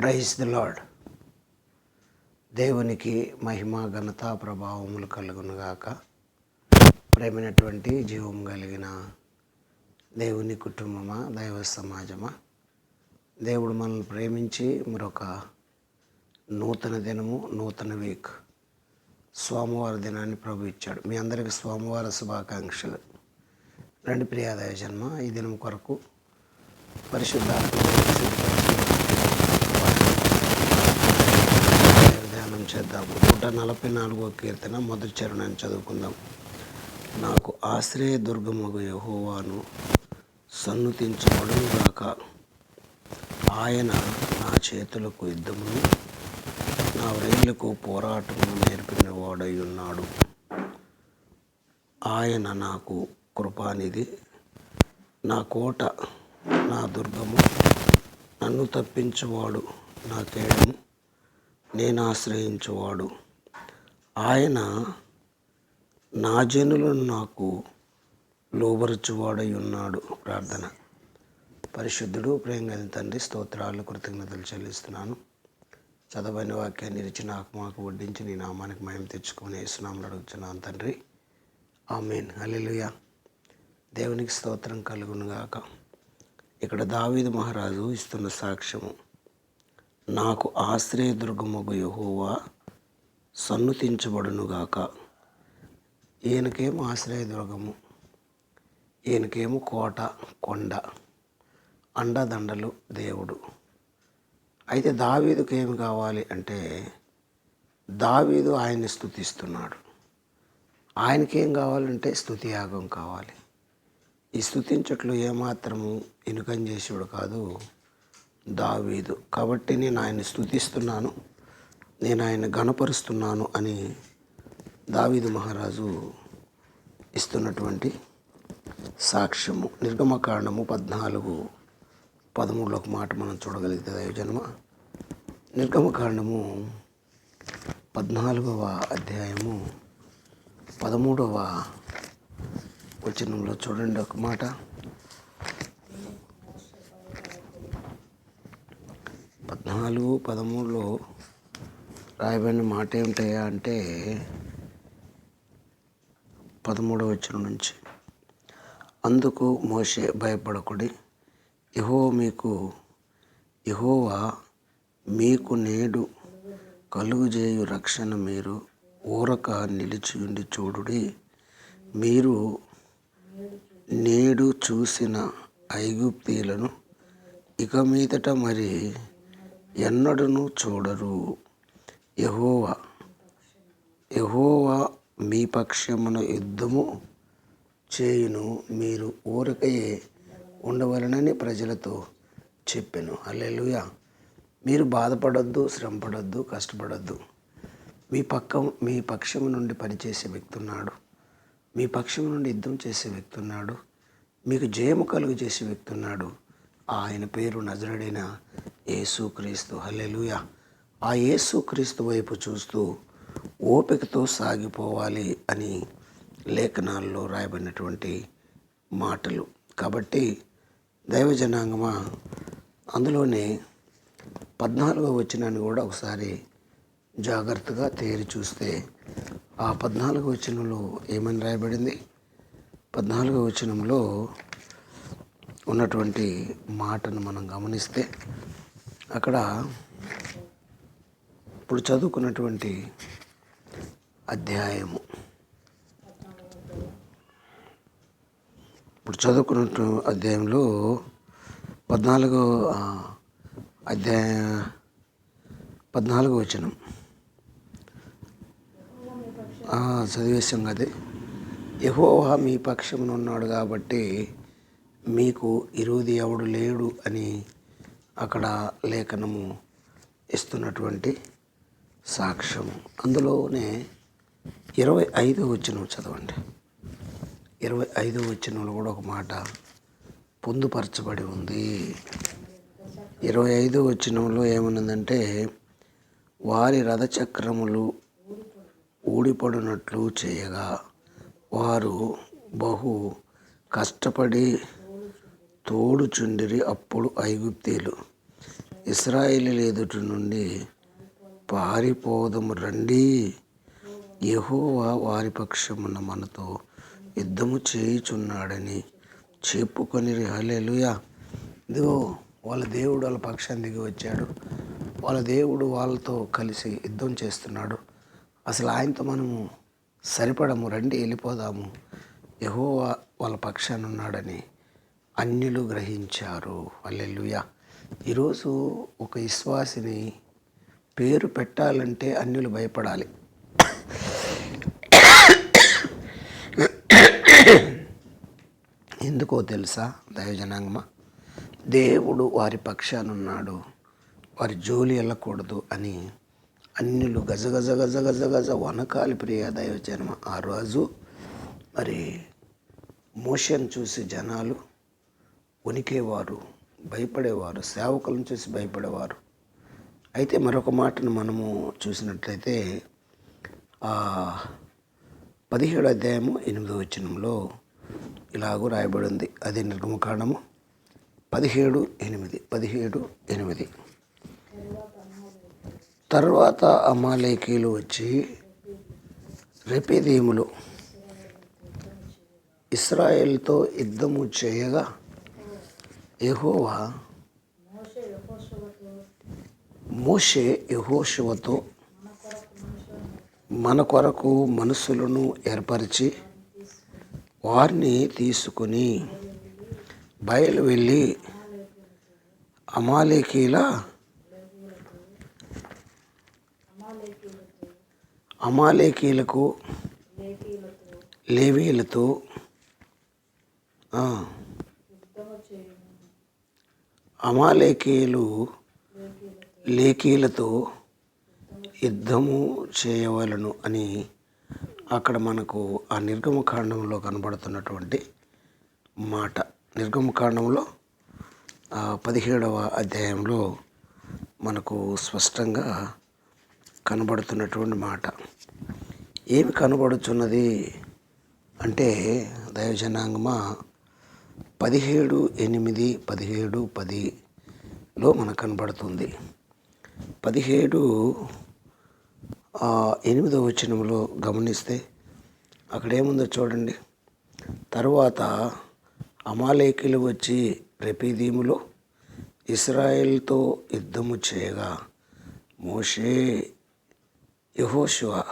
Praise the lord దేవునికి మహిమ ఘనత ప్రభావములు కలుగునుగాక ప్రేమైనటువంటి జీవం కలిగిన దేవుని కుటుంబమా దైవ సమాజమా? దేవుడు మనల్ని ప్రేమించి మరొక నూతన దినము నూతన వీక్ స్వామివారి దినాన్ని ప్రభు ఇచ్చాడు. మీ అందరికీ స్వామివారి శుభాకాంక్షలు. రెండు ప్రియాదయ జన్మ ఈ దినం కొరకు పరిశుద్ధాత్మ ధ్యానం చేద్దాము నూట నలభై నాలుగో కీర్తన మొదటి చరణాన్ని చదువుకుందాం. నాకు ఆశ్రయ దుర్గమగు యహోవాను సన్నుతించబడును గాక. ఆయన నా చేతులకు యుద్ధమును నా వ్రేళ్ళకు పోరాటమును నేర్పిన వాడై ఉన్నాడు. ఆయన నాకు కృపానిధి నా కోట నా దుర్గము నన్ను తప్పించువాడు నా కేడము నేను ఆశ్రయించువాడు. ఆయన నా జనులను నాకు లోబరుచువాడై ఉన్నాడు ప్రార్థన. పరిశుద్ధుడు ప్రేమ తండ్రి స్తోత్రాలు కృతజ్ఞతలు చెల్లిస్తున్నాను. చదవని వాక్యాన్ని ఇచ్చి నాకు మాకు వడ్డించి నీ నామానికి మయం తెచ్చుకొని వేసునామని అడుగుతున్నాను తండ్రి. ఆమెన్. అలెలుయ దేవునికి స్తోత్రం కలుగునుగాక. ఇక్కడ దావీదు మహారాజు ఇస్తున్న సాక్ష్యము. నాకు ఆశ్రయదుర్గమగు యహోవా సన్నుతించబడునుగాక ఈయనకేమో ఆశ్రయదుర్గము ఈయనకేమో కోట కొండ అండదండలు దేవుడు. అయితే దావీదుకు ఏమి కావాలి అంటే దావీదు ఆయన్ని స్థుతిస్తున్నాడు ఆయనకేం కావాలంటే స్థుతి యాగం కావాలి. ఈ స్థుతించట్లు ఏమాత్రము ఇనుకం చేసేవాడు కాదు దావీదు. కాబట్టి నేను ఆయన్ని స్థుతిస్తున్నాను నేను ఆయన గణపరుస్తున్నాను అని దావీదు మహారాజు ఇస్తున్నటువంటి సాక్ష్యము. నిర్గమకాండము పద్నాలుగు పదమూడులో ఒక మాట మనం చూడగలిగితే దైవజన్మ నిర్గమకాండము పద్నాలుగవ అధ్యాయము పదమూడవ వచనంలో చూడండి ఒక మాట. పద్నాలుగు పదమూడులో రాయబడిన మాట ఏమిటయా అంటే పదమూడవ వచ్చిన నుంచి అందుకు మోషే భయపడకుడి. ఇహో మీకు ఇహోవా మీకు నేడు కలుగుజేయు రక్షణ మీరు ఊరక నిలిచి ఉండి చూడుడి. మీరు నేడు చూసిన ఐగుప్తీలను ఇక మీదట మరి ఎన్నడను చూడరు. యహోవా యహోవా మీ పక్షమున యుద్ధము చేయును. మీరు ఊరకయే ఉండవలనని ప్రజలతో చెప్పాను. అల్లెలుయా మీరు బాధపడొద్దు శ్రమపడొద్దు కష్టపడొద్దు. మీ పక్క మీ పక్షం నుండి పనిచేసే వ్యక్తి ఉన్నాడు. మీ పక్షం నుండి యుద్ధం చేసే వ్యక్తి ఉన్నాడు. మీకు జయము కలుగు చేసే వ్యక్తి ఉన్నాడు. ఆయన పేరు నజరుడైన యేసుక్రీస్తు హల్లెలూయా. ఆ యేసుక్రీస్తు వైపు చూస్తూ ఓపికతో సాగిపోవాలి అని లేఖనాల్లో రాయబడినటువంటి మాటలు. కాబట్టి దైవజనాంగమా అందులోనే పద్నాలుగో వచనాన్ని కూడా ఒకసారి జాగ్రత్తగా తేరి చూస్తే ఆ పద్నాలుగో వచనంలో ఏమని రాయబడింది? పద్నాలుగో వచనంలో ఉన్నటువంటి మాటను మనం గమనిస్తే అక్కడ ఇప్పుడు చదువుకున్నటువంటి అధ్యాయము. ఇప్పుడు చదువుకున్న అధ్యాయంలో పద్నాలుగో అధ్యాయ పద్నాలుగో వచనం. చదివేశాం అదే. యహోవా మీ పక్షమునున్నాడు కాబట్టి మీకు ఇరువుది ఎవడు లేడు అని అక్కడ లేఖనము ఇస్తున్నటువంటి సాక్ష్యము అందులోనే ఇరవై ఐదో వచ్చిన చదవండి. ఇరవై ఐదో వచ్చినలో కూడా ఒక మాట పొందుపరచబడి ఉంది. ఇరవై ఐదో వచ్చినంలో ఏమన్నదంటే వారి రథచక్రములు ఊడిపడినట్లు చేయగా వారు బహు కష్టపడి తోడుచుండిరి అప్పుడు ఐగుప్తీలు ఇస్రాయేలీల ఎదుట నుండి పారిపోదము రండి. యెహోవా వారి పక్షమున మనతో యుద్ధము చేయుచున్నాడని చెప్పుకొని హల్లెలూయా. ఇదిగో వాళ్ళ దేవుడు వాళ్ళ పక్షాన్ని దిగి వచ్చాడు. వాళ్ళ దేవుడు వాళ్ళతో కలిసి యుద్ధం చేస్తున్నాడు. అసలు ఆయనతో మనము సరిపడము రండి వెళ్ళిపోదాము. యహోవా వాళ్ళ పక్షాన ఉన్నాడని అన్యులు గ్రహించారు. అల్లెలుయ ఈరోజు ఒక విశ్వాసిని పేరు పెట్టాలంటే అన్యులు భయపడాలి. ఎందుకో తెలుసా దైవజనాంగమ? దేవుడు వారి పక్షానున్నాడు వారి జోలి వెళ్ళకూడదు అని అన్యులు గజ గజ గజ గజ గజ వనకాలి ప్రియ దైవజనమ. ఆ రోజు మరి మోషన్ చూసి జనాలు వణికేవారు. భయపడేవారు సేవకులను చూసి భయపడేవారు. అయితే మరొక మాటను మనము చూసినట్లయితే ఆ పదిహేడు అధ్యాయము ఎనిమిదో వచనంలో ఇలాగూ రాయబడింది. అదే అది నిర్గమకాండము పదిహేడు ఎనిమిది పదిహేడు ఎనిమిది. తర్వాత అమాలేకీలు వచ్చి రెపిదీములు ఇస్రాయేల్తో యుద్ధము చేయగా యెహోవా మోషే యెహోషువతో మన కొరకు మనుషులను ఏర్పరిచి వారిని తీసుకుని బయలు వెళ్ళి అమాలేకీల అమాలేకీలకు లేవీలతో అమాలేకీయులు అమాలేకీలు లేకీలతో యుద్ధము చేయవలను అని అక్కడ మనకు ఆ నిర్గమకాండంలో కనబడుతున్నటువంటి మాట. నిర్గమకాండంలో పదిహేడవ అధ్యాయంలో మనకు స్పష్టంగా కనబడుతున్నటువంటి మాట. ఏమి కనబడుతున్నది అంటే దైవజనాంగమా? పదిహేడు ఎనిమిది పదిహేడు పదిలో మనకు కనబడుతుంది. పదిహేడు ఆ, ఎనిమిదో వచనంలో గమనిస్తే అక్కడేముందో చూడండి. తరువాత అమాలేకులు వచ్చి రెపీదీములో ఇస్రాయేల్తో యుద్ధము చేయగా మోషే యహోశివ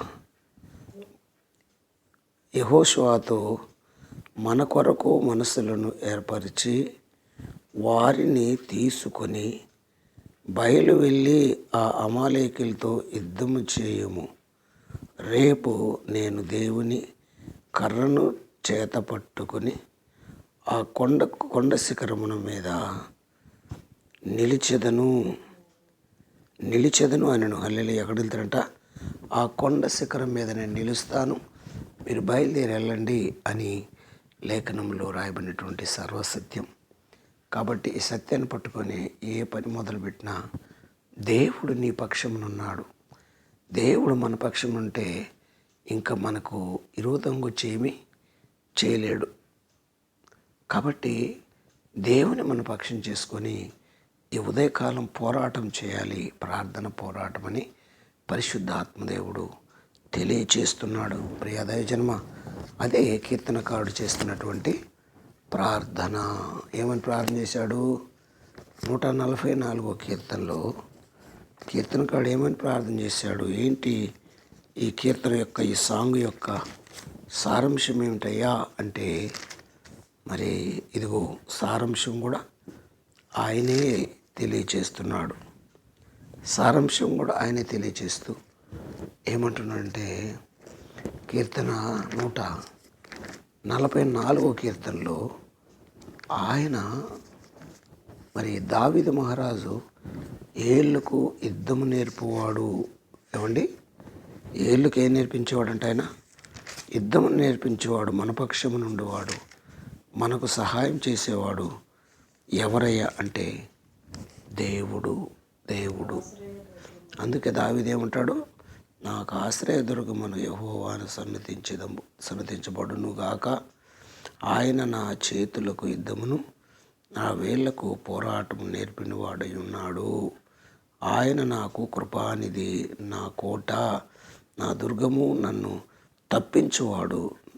యహోషువాతో మన కొరకు మనసులను ఏర్పరిచి వారిని తీసుకొని బయలు వెళ్ళి ఆ అమాలేకులతో యుద్ధము చేయము. రేపు నేను దేవుని కర్రను చేత పట్టుకుని ఆ కొండ కొండ శిఖరమున మీద నిలిచెదను. నిలిచెదను ఆయనను. హల్లెలు ఎక్కడ వెళ్తారంట ఆ కొండ శిఖరం మీద నేను నిలుస్తాను. మీరు బయలుదేరి వెళ్ళండి అని లేఖనంలో రాయబడినటువంటి సర్వసత్యం. కాబట్టి ఈ సత్యాన్ని పట్టుకొని ఏ పని మొదలుపెట్టినా దేవుడు నీ పక్షమునున్నాడు. దేవుడు మన పక్షమునుంటే ఇంకా మనకు విరోధంగా వచ్చి ఏమీ చేయలేడు. కాబట్టి దేవుని మన పక్షం చేసుకొని ఈ ఉదయకాలం పోరాటం చేయాలి ప్రార్థన పోరాటం అని పరిశుద్ధ ఆత్మదేవుడు తెలియచేస్తున్నాడు. ప్రియాదయ జన్మ అదే కీర్తనకారుడు చేస్తున్నటువంటి ప్రార్థన. ఏమని ప్రార్థన చేశాడు? నూట నలభై నాలుగో కీర్తనలో కీర్తనకారుడు ఏమని ప్రార్థన చేశాడు? ఏంటి ఈ కీర్తన యొక్క ఈ సాంగ్ యొక్క సారాంశం ఏమిటయ్యా అంటే మరి ఇదిగో సారాంశం కూడా ఆయనే తెలియచేస్తున్నాడు. సారాంశం కూడా ఆయనే తెలియచేస్తూ ఏమంటున్నాడంటే కీర్తన నూట నలభై నాలుగో కీర్తనలో ఆయన మరి దావిద మహారాజు ఏళ్ళకు యుద్ధము నేర్పువాడు. ఏమండి? ఏళ్ళకి ఏం నేర్పించేవాడంటే ఆయన? యుద్ధము నేర్పించేవాడు మన పక్షము నుండివాడు మనకు సహాయం చేసేవాడు ఎవరయ్యా అంటే దేవుడు దేవుడు. అందుకే దావిదేమంటాడు నాకు ఆశ్రయ దుర్గమును యహోవాను సన్నతించదము సన్నతించబడును గాక. ఆయన నా చేతులకు యుద్ధమును నా వేళ్ళకు పోరాటము నేర్పినవాడై ఉన్నాడు. ఆయన నాకు కృపానిధి నా కోట నా దుర్గము నన్ను తప్పించువాడు.